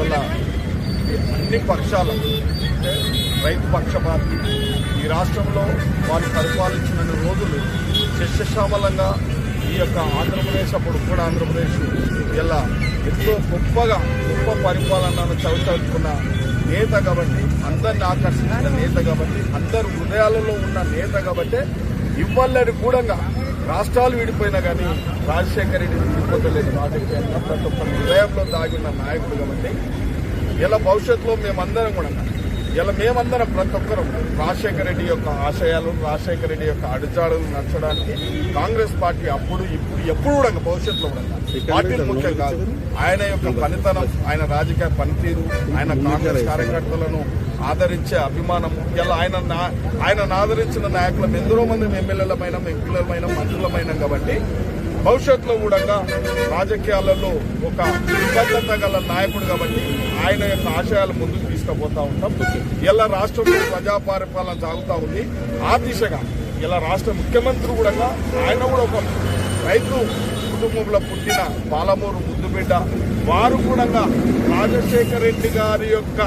అందువల్ల అన్ని పక్షాల రైతు పక్షపాతి ఈ రాష్ట్రంలో వారు పరిపాలించిన రోజులు శస్యశ్యామలంగా ఈ యొక్క ఆంధ్రప్రదేశ్ అప్పుడు కూడా ఆంధ్రప్రదేశ్ ఇలా ఎంతో గొప్పగా గొప్ప పరిపాలనను చవిచూచుకున్న నేత కాబట్టి అందరిని ఆకర్షించిన నేత కాబట్టి అందరు హృదయాలలో ఉన్న నేత కాబట్టి ఇవ్వలేని కూడా రాష్ట్రాలు విడిపోయినా కానీ రాజశేఖర రెడ్డి విడిపోతలేదు. రాజకీయంగా ప్రతి ఒక్క హృదయంలో దాగిన నాయకుడు కాబట్టి ఇలా భవిష్యత్తులో మేమందరం కూడా ఇలా మేమందరం ప్రతి ఒక్కరం రాజశేఖర రెడ్డి యొక్క ఆశయాలు రాజశేఖర రెడ్డి యొక్క అడుచాడులు నచ్చడానికి కాంగ్రెస్ పార్టీ అప్పుడు ఇప్పుడు ఎప్పుడు కూడా భవిష్యత్తులో కూడా పార్టీలు ముఖ్యం కాదు. ఆయన యొక్క పనితనం ఆయన రాజకీయ పనితీరు ఆయన కాంగ్రెస్ కార్యకర్తలను ఆదరించే అభిమానం ఇలా ఆయన నా- ఆయనను ఆదరించిన నాయకులం ఎందరో మంది ఎమ్మెల్యేలమైన ఎంపీలమైన మంత్రులమైన కాబట్టి భవిష్యత్తులో కూడా రాజకీయాలలో ఒక నిబద్ధత గల నాయకుడు కాబట్టి ఆయన యొక్క ఆశయాలు ముందుకు తీసుకుపోతా ఉంటాం. ఇలా రాష్ట్రంలో ప్రజా పరిపాలన ఉంది. ఆ దిశగా ఇలా రాష్ట్ర ముఖ్యమంత్రి కూడా ఆయన కూడా ఒక రైతు కుటుంబంలో పుట్టిన పాలమూరు ముద్దుబిడ్డ. వారు కూడా రాజశేఖర రెడ్డి గారి యొక్క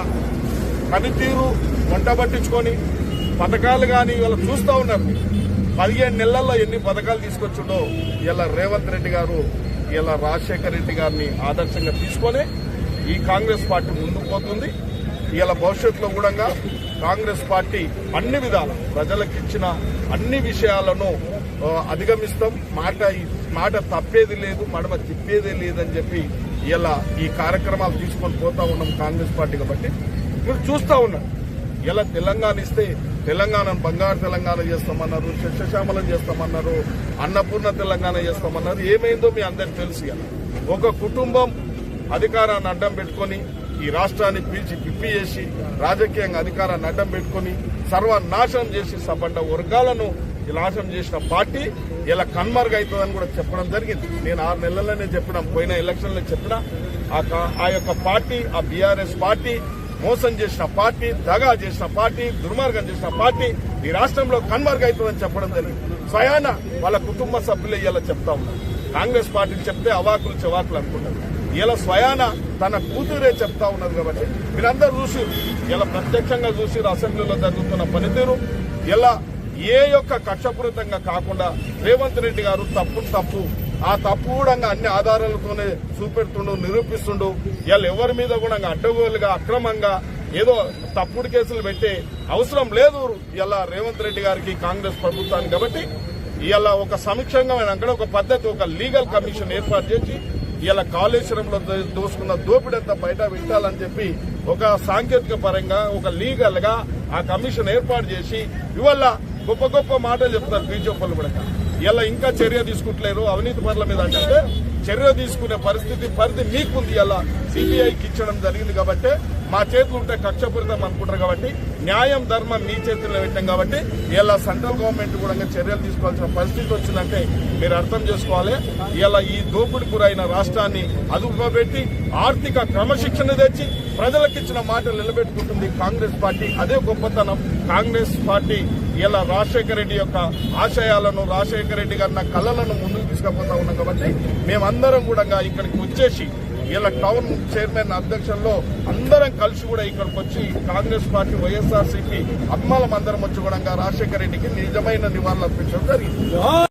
పనితీరు వంట పట్టించుకొని పథకాలు కానీ ఇవాళ చూస్తూ ఉన్నారు. పదిహేను నెలల్లో ఎన్ని పథకాలు తీసుకొచ్చిండో ఇలా రేవంత్ రెడ్డి గారు ఇలా రాజశేఖర రెడ్డి గారిని ఆదర్శంగా తీసుకొని ఈ కాంగ్రెస్ పార్టీ ముందుకు పోతుంది. ఇలా భవిష్యత్తులో కూడా కాంగ్రెస్ పార్టీ అన్ని విధాలు ప్రజలకు ఇచ్చిన అన్ని విషయాలను అధిగమిస్తాం. మాట మాట తప్పేది లేదు మడమ తిప్పేదే లేదని చెప్పి ఇలా ఈ కార్యక్రమాలు తీసుకొని పోతా ఉన్నాం కాంగ్రెస్ పార్టీ కాబట్టి. మీరు చూస్తా ఉన్నారు. ఇలా తెలంగాణ ఇస్తే తెలంగాణను బంగారు తెలంగాణ చేస్తామన్నారు శస్యశ్యామలం చేస్తామన్నారు అన్నపూర్ణ తెలంగాణ చేస్తామన్నారు. ఏమైందో మీ అందరికి తెలుసు కదా ఒక కుటుంబం అధికారాన్ని అడ్డం పెట్టుకొని ఈ రాష్ట్రాన్ని పీల్చి పిప్పి చేసి రాజకీయంగా అధికారాన్ని అడ్డం పెట్టుకొని సర్వనాశనం చేసి సబండ వర్గాలను ఈ నాశనం చేసిన పార్టీ ఇలా కన్మర్గ్ అవుతుందని కూడా చెప్పడం జరిగింది. నేను ఆరు నెలలనే చెప్పిన పోయిన ఎలక్షన్లో చెప్పిన ఆ కా- ఆ యొక్క పార్టీ ఆ బీఆర్ఎస్ పార్టీ మోసం చేసిన పార్టీ దగా చేసిన పార్టీ దుర్మార్గం చేసిన పార్టీ ఈ రాష్ట్రంలో కన్మర్గ్ అవుతుందని చెప్పడం జరిగింది. స్వయాన వాళ్ళ కుటుంబ సభ్యులు ఇలా చెప్తా ఉన్నారు. కాంగ్రెస్ పార్టీకి చెప్తే అవాకులు చెవాకులు అనుకుంటారు. ఇలా స్వయాన తన కూతురే చెప్తా ఉన్నది కాబట్టి మీరందరూ చూసి ఇలా ప్రత్యక్షంగా చూసి అసెంబ్లీలో జరుగుతున్న పనితీరు ఇలా ఏ యొక్క కక్షపూరితంగా కాకుండా రేవంత్ రెడ్డి గారు తప్పు తప్పు ఆ తప్పు కూడా అన్ని ఆధారాలతోనే చూపెడుతుండు నిరూపిస్తుండు. ఇలా ఎవరి మీద కూడా అడ్డగోలుగా అక్రమంగా ఏదో తప్పుడు కేసులు పెట్టే అవసరం లేదు ఇలా రేవంత్ రెడ్డి గారికి కాంగ్రెస్ ప్రభుత్వానికి. కాబట్టి ఇలా ఒక సమీక్షంగా అక్కడ ఒక పద్ధతి ఒక లీగల్ కమిషన్ ఏర్పాటు చేసి ఇలా కాళేశ్వరంలో దోసుకున్న దోపిడంతా బయట పెట్టాలని చెప్పి ఒక సాంకేతిక పరంగా ఒక లీగల్గా ఆ కమిషన్ ఏర్పాటు చేసి ఇవాళ గొప్ప గొప్ప మాటలు చెప్తారు బీజేపీలు కూడా. ఇలా ఇంకా చర్య తీసుకుంటలేరు. అవినీతి పనుల మీద అంటే చర్య తీసుకునే పరిస్థితి పరిధి మీకుంది ఇలా సిబిఐకి ఇచ్చడం జరిగింది కాబట్టి మా చేతులు ఉంటే కక్షపూరితం అనుకుంటారు కాబట్టి న్యాయం ధర్మం మీ చేతుల్లో పెట్టాం కాబట్టి ఇలా సెంట్రల్ గవర్నమెంట్ కూడా చర్యలు తీసుకోవాల్సిన పరిస్థితి వచ్చిందంటే మీరు అర్థం చేసుకోవాలి. ఇలా ఈ దోపిడి గురైన రాష్ట్రాన్ని అదుపుపెట్టి ఆర్థిక క్రమశిక్షణ తెచ్చి ప్రజలకు ఇచ్చిన మాటలు నిలబెట్టుకుంటుంది కాంగ్రెస్ పార్టీ. అదే గొప్పతనం కాంగ్రెస్ పార్టీ. ఇలా రాజశేఖర రెడ్డి యొక్క ఆశయాలను రాజశేఖర రెడ్డి గారి నా కళలను ముందుకు తీసుకుపోతా ఉన్నాం కాబట్టి మేమందరం కూడా ఇక్కడికి వచ్చేసి ఇలా టౌన్ చైర్మన్ అధ్యక్షంలో అందరం కలిసి కూడా ఇక్కడికి వచ్చి కాంగ్రెస్ పార్టీ వైఎస్ఆర్సీపీ అమ్మాలం అందరం వచ్చి కూడా రాజశేఖర రెడ్డికి నిజమైన నివాళులు అర్పించడం జరిగింది.